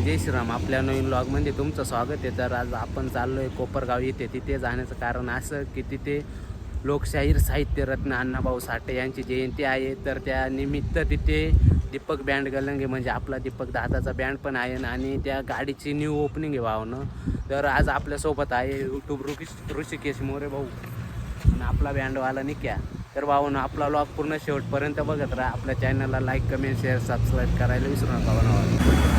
जय श्रीराम. आपल्या नवीन ब्लॉगमध्ये तुमचं स्वागत आहे. तर आज आपण चाललो आहे कोपरगाव येथे तिथे जाण्याचं कारण असं की तिथे लोकशाहीर साहित्य रत्न अण्णाभाऊ साठे यांची जयंती आहे. तर त्या निमित्त तिथे दीपक बँड गलंगे म्हणजे आपला दीपक दादाचा बँड पण आहे आणि त्या गाडीची न्यू ओपनिंग आहे भावनं. तर आज आपल्यासोबत आहे यूट्यूब ऋषिकेश ऋषिकेश मोरे भाऊ. आणि आपला बँडवाला निक्या. तर भाऊन आपला ब्लॉग पूर्ण शेवटपर्यंत बघत राहा. आपल्या चॅनलला लाईक कमेंट शेअर सबस्क्राईब करायला विसरू नका भाऊ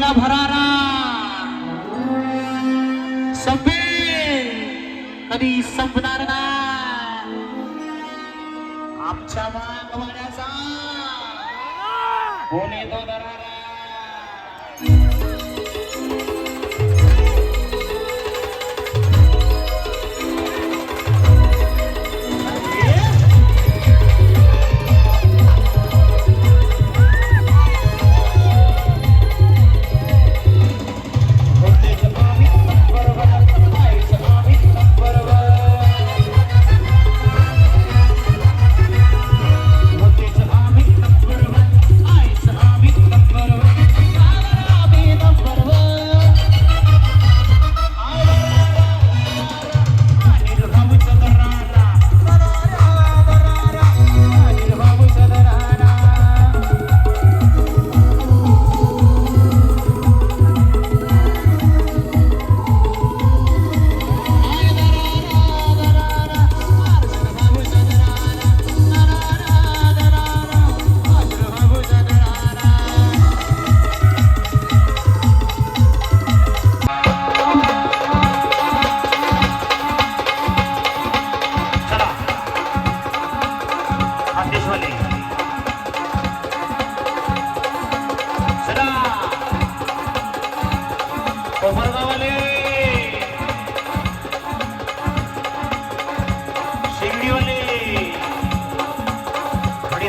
न भरारा। सभे कधी संपणार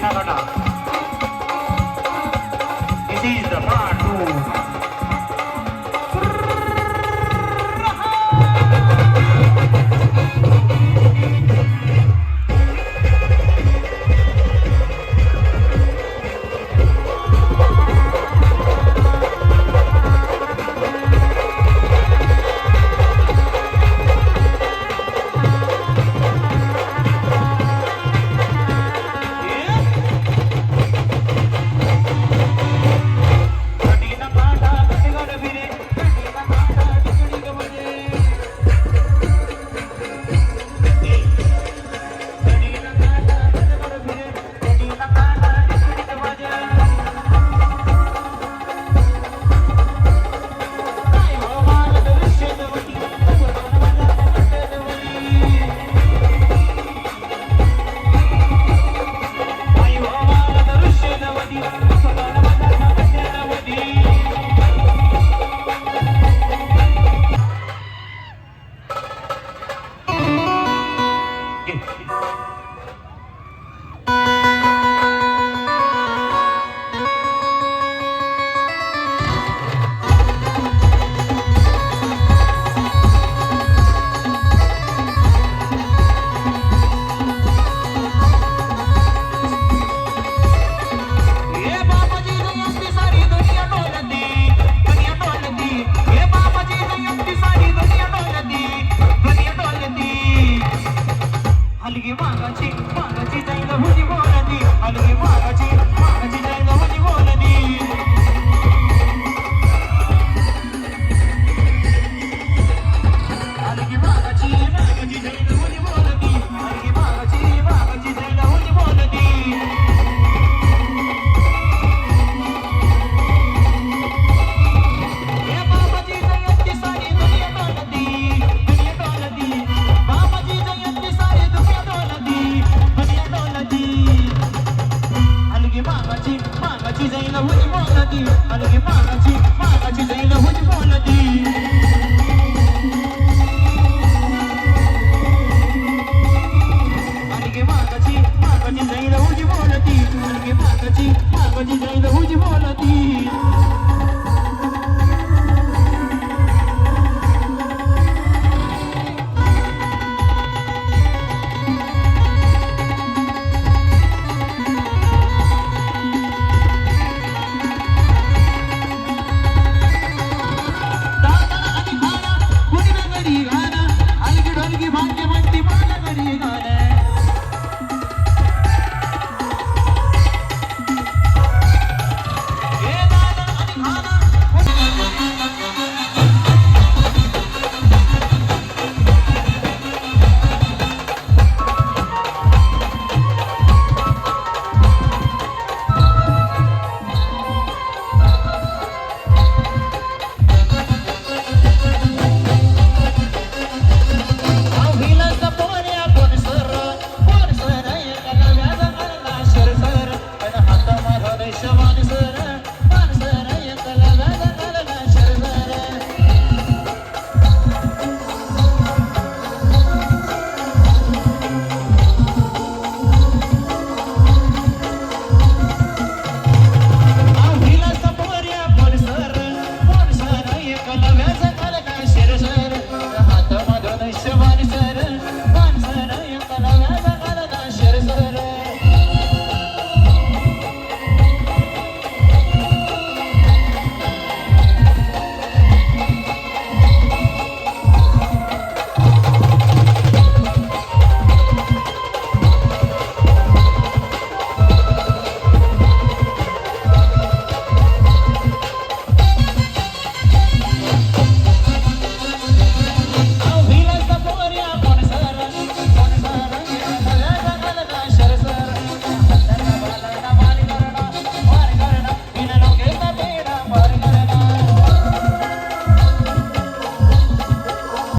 It is the part two. I'll give